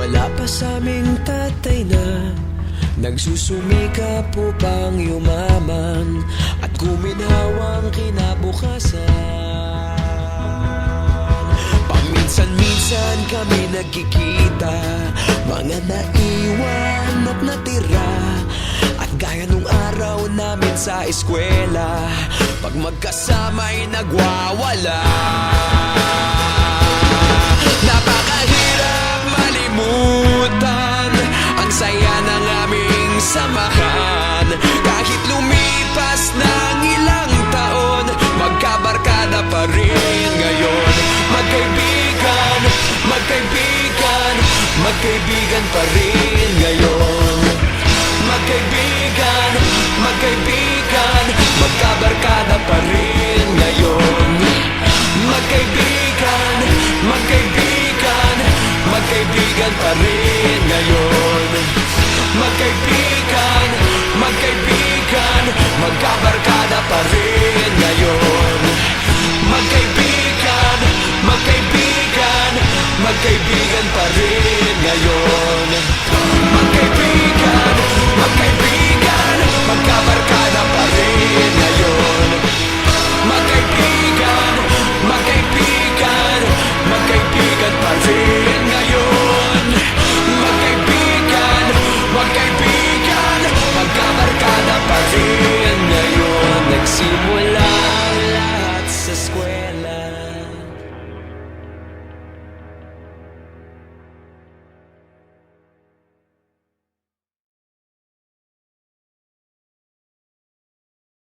Wala pa sa aming tatay na Nagsusumika po pang yumaman At kuminhawang kinabukasan. Paminsan-minsan kami nagkikita Mga naiwan at natira. At gaya nung araw namin sa eskwela Pag magkasama'y nagwawala Magkaibigan pa rin ngayon. Magkaibigan, magkaibigan Magkabarkada pa rin.